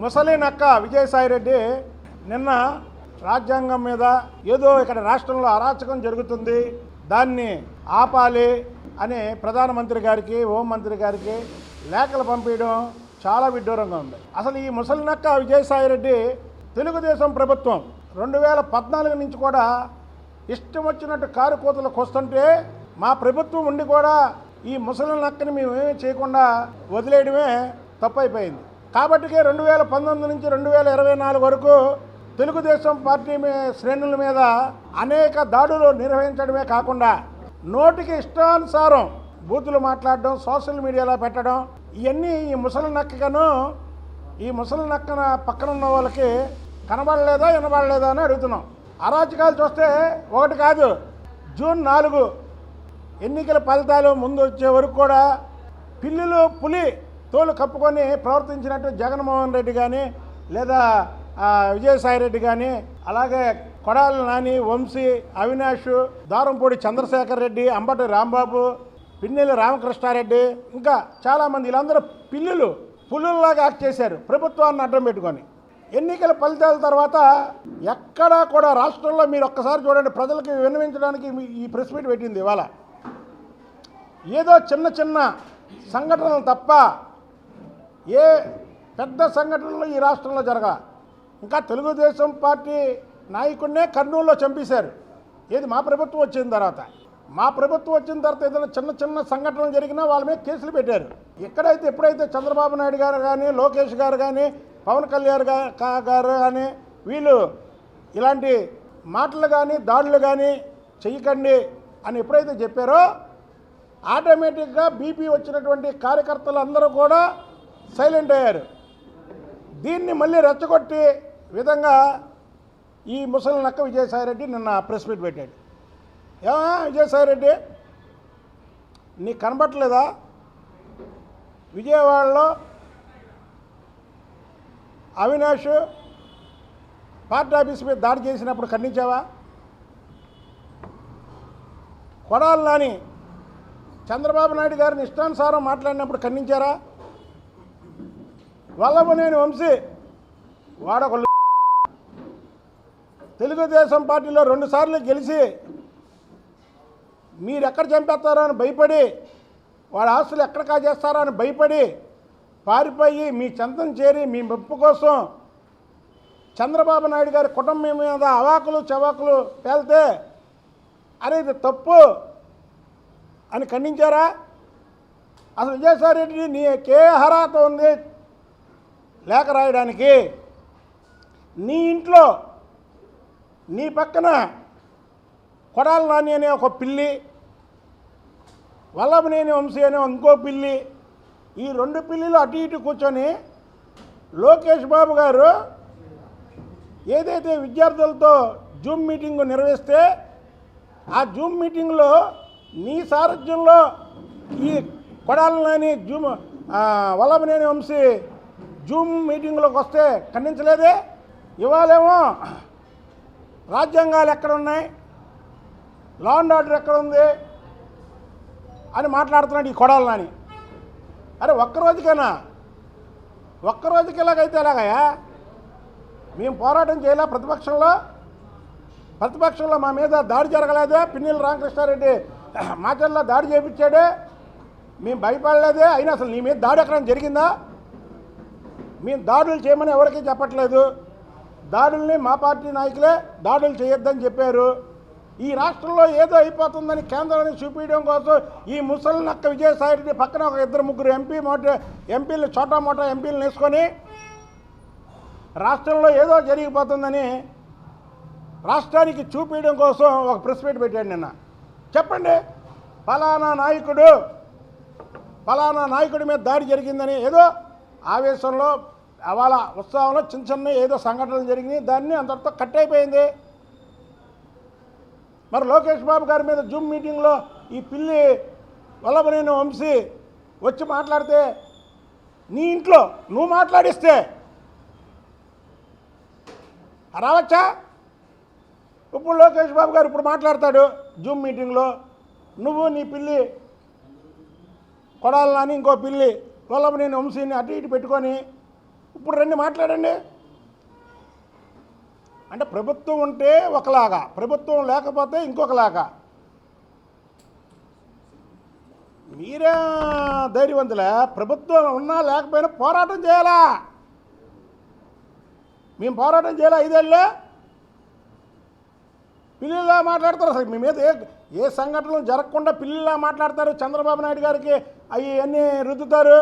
ముసలి నక్క విజయసాయిరెడ్డి నిన్న రాజ్యాంగం మీద ఏదో ఇక్కడ రాష్ట్రంలో అరాచకం జరుగుతుంది దాన్ని ఆపాలి అని ప్రధానమంత్రి గారికి హోంమంత్రి గారికి లేఖలు పంపించడం చాలా విడ్డూరంగా ఉంది. అసలు ఈ ముసలి నక్క విజయసాయిరెడ్డి తెలుగుదేశం ప్రభుత్వం రెండు వేల పద్నాలుగు నుంచి కూడా ఇష్టం వచ్చినట్టు కారు కోతలకు వస్తుంటే మా ప్రభుత్వం ఉండి కూడా ఈ ముసలి నక్కని మేము ఏమీ చేయకుండా వదిలేయడమే తప్పైపోయింది. కాబట్టికే రెండు వేల పంతొమ్మిది నుంచి రెండు వేల ఇరవై నాలుగు వరకు తెలుగుదేశం పార్టీ శ్రేణుల మీద అనేక దాడులు నిర్వహించడమే కాకుండా నోటికి ఇష్టానుసారం బూతులు మాట్లాడడం సోషల్ మీడియాలో పెట్టడం ఇవన్నీ ఈ ముసలి నక్కను ఈ ముసలి నక్కన పక్కన ఉన్న వాళ్ళకి కనబడలేదా వినబడలేదా అని అడుగుతున్నాం. అరాచకాలు చూస్తే ఒకటి కాదు జూన్ నాలుగు ఎన్నికల ఫలితాలు ముందు వచ్చే వరకు కూడా పిల్లులు పులి తోలు కప్పుకొని ప్రవర్తించినట్టు జగన్మోహన్ రెడ్డి కానీ లేదా విజయసాయి రెడ్డి కానీ అలాగే కొడాలి నాని వంశీ అవినాష్ దారంపూడి చంద్రశేఖర్ రెడ్డి అంబటి రాంబాబు పిన్నెల్లి రామకృష్ణారెడ్డి ఇంకా చాలామంది వీళ్ళందరూ పిల్లులు పులుల్లాగా యాక్ట్ చేశారు ప్రభుత్వాన్ని అడ్డం పెట్టుకొని. ఎన్నికల ఫలితాల తర్వాత ఎక్కడా కూడా రాష్ట్రంలో మీరు ఒక్కసారి చూడండి ప్రజలకు విన్నవించడానికి ఈ ప్రెస్ మీట్ పెట్టింది ఇవాళ. ఏదో చిన్న చిన్న సంఘటనలు తప్ప ఏ పెద్ద సంఘటనలు ఈ రాష్ట్రంలో జరగ? ఇంకా తెలుగుదేశం పార్టీ నాయకుడినే కర్నూలులో చంపేశారు. ఏది మా ప్రభుత్వం వచ్చిన తర్వాత? మా ప్రభుత్వం వచ్చిన తర్వాత ఏదైనా చిన్న చిన్న సంఘటనలు జరిగినా వాళ్ళ మీద కేసులు పెట్టారు. ఎక్కడైతే ఎప్పుడైతే చంద్రబాబు నాయుడు గారు కానీ లోకేష్ గారు కానీ పవన్ కళ్యాణ్ కా- గారు కానీ వీళ్ళు ఇలాంటి మాటలు కానీ దాడులు కానీ చెయ్యకండి అని ఎప్పుడైతే చెప్పారో ఆటోమేటిక్గా బీపీ వచ్చినటువంటి కార్యకర్తలు అందరూ కూడా సైలెంట్ అయ్యారు. దీన్ని మళ్ళీ రెచ్చగొట్టి విధంగా ఈ ముసలి నక్క విజయసాయిరెడ్డి నిన్న ప్రెస్ మీట్ పెట్టాడు. ఏమా విజయసాయిరెడ్డి? నీకు కనబట్టలేదా విజయవాడలో అవినాష్ పార్టీ ఆఫీస్ మీద దాడి చేసినప్పుడు ఖండించావా? కొడాలి నాని చంద్రబాబు నాయుడు గారిని ఇష్టానుసారం మాట్లాడినప్పుడు ఖండించారా? వల్లభనేని వంశీ. వాడొక తెలుగుదేశం పార్టీలో రెండుసార్లు గెలిచి మీరు ఎక్కడ చంపేస్తారో అని భయపడి వాడి ఆస్తులు ఎక్కడ కాజేస్తారో అని భయపడి పారిపోయి మీ చెంతం చేరి మీ మెప్పు కోసం చంద్రబాబు నాయుడు గారి కుటుంబం మీద అవాకులు చవాకులు పేలితే అరే ఇది తప్పు అని ఖండించారా? అసలు విజయసాయి రెడ్డి నీకే అర్హత ఉంది? లేఖ రాయడానికి నీ ఇంట్లో నీ పక్కన కొడాల నాని అనే ఒక పిల్లి వల్లభనేని వంశీ అనే ఇంకో పిల్లి ఈ రెండు పిల్లిలు అటు ఇటు కూర్చొని లోకేష్ బాబు గారు ఏదైతే విద్యార్థులతో జూమ్ మీటింగ్ నిర్వహిస్తే ఆ జూమ్ మీటింగ్లో నీ సారథ్యంలో ఈ కొడాలని జూమ్ వల్లభనేని వంశీ జూమ్ మీటింగ్లోకి వస్తే ఖండించలేదే. ఇవాళేమో రాజ్యాంగాలు ఎక్కడ ఉన్నాయి లా అండ్ ఆర్డర్ ఎక్కడ ఉంది అని మాట్లాడుతున్నాడు ఈ కొడాలని అరే ఒక్కరోజుకైనా ఒక్కరోజుకి ఎలాగైతే ఎలాగయా మేము పోరాటం చేయలే ప్రతిపక్షంలో? ప్రతిపక్షంలో మా మీద దాడి జరగలేదే? పిన్నిల రామకృష్ణారెడ్డి మాటల్లో దాడి చేపించాడే మేము భయపడలేదే? అయినా అసలు నీ మీద దాడి ఎక్కడ జరిగిందా? మేము దాడులు చేయమని ఎవరికీ చెప్పట్లేదు. దాడుల్ని మా పార్టీ నాయకులే దాడులు చేయొద్దని చెప్పారు. ఈ రాష్ట్రంలో ఏదో అయిపోతుందని కేంద్రాన్ని చూపించడం కోసం ఈ ముసలి నక్క విజయసాయిరెడ్డి పక్కన ఒక ఇద్దరు ముగ్గురు ఎంపీ మోట ఎంపీలు చోటా మోటా ఎంపీలు వేసుకొని రాష్ట్రంలో ఏదో జరిగిపోతుందని రాష్ట్రానికి చూపించడం కోసం ఒక ప్రెస్ మీట్ పెట్టాడు నిన్న. చెప్పండి ఫలానా నాయకుడు ఫలానా నాయకుడి మీద దాడి జరిగిందని ఏదో ఆవేశంలో అవాళ ఉత్సవంలో చిన్న చిన్న ఏదో సంఘటనలు జరిగినాయి. దాన్ని అంతటితో కట్ అయిపోయింది. మరి లోకేష్ బాబు గారి మీద జూమ్ మీటింగ్లో ఈ పిల్లి వల్లభనేని వంశీ వచ్చి మాట్లాడితే నీ ఇంట్లో నువ్వు మాట్లాడిస్తే రావచ్చా? ఇప్పుడు లోకేష్ బాబు గారు ఇప్పుడు మాట్లాడతాడు జూమ్ మీటింగ్లో. నువ్వు నీ పిల్లి కొడాలని ఇంకో పిల్లి వల్లభనేని వంశీని అటు ఇటు పెట్టుకొని ఇప్పుడు రండి మాట్లాడండి. అంటే ప్రభుత్వం ఉంటే ఒకలాగా ప్రభుత్వం లేకపోతే ఇంకొకలాగా. మీరే ధైర్యవంతులే ప్రభుత్వం ఉన్నా లేకపోయినా పోరాటం చేయాలా? మేము పోరాటం చేయాలా ఐదేళ్ళే పిల్లిలా మాట్లాడతారు అసలు మీ మీద ఏ ఏ సంఘటనలు జరగకుండా పిల్లిలా మాట్లాడతారు చంద్రబాబు నాయుడు గారికి? అవి అన్నీ రుద్దుతారు.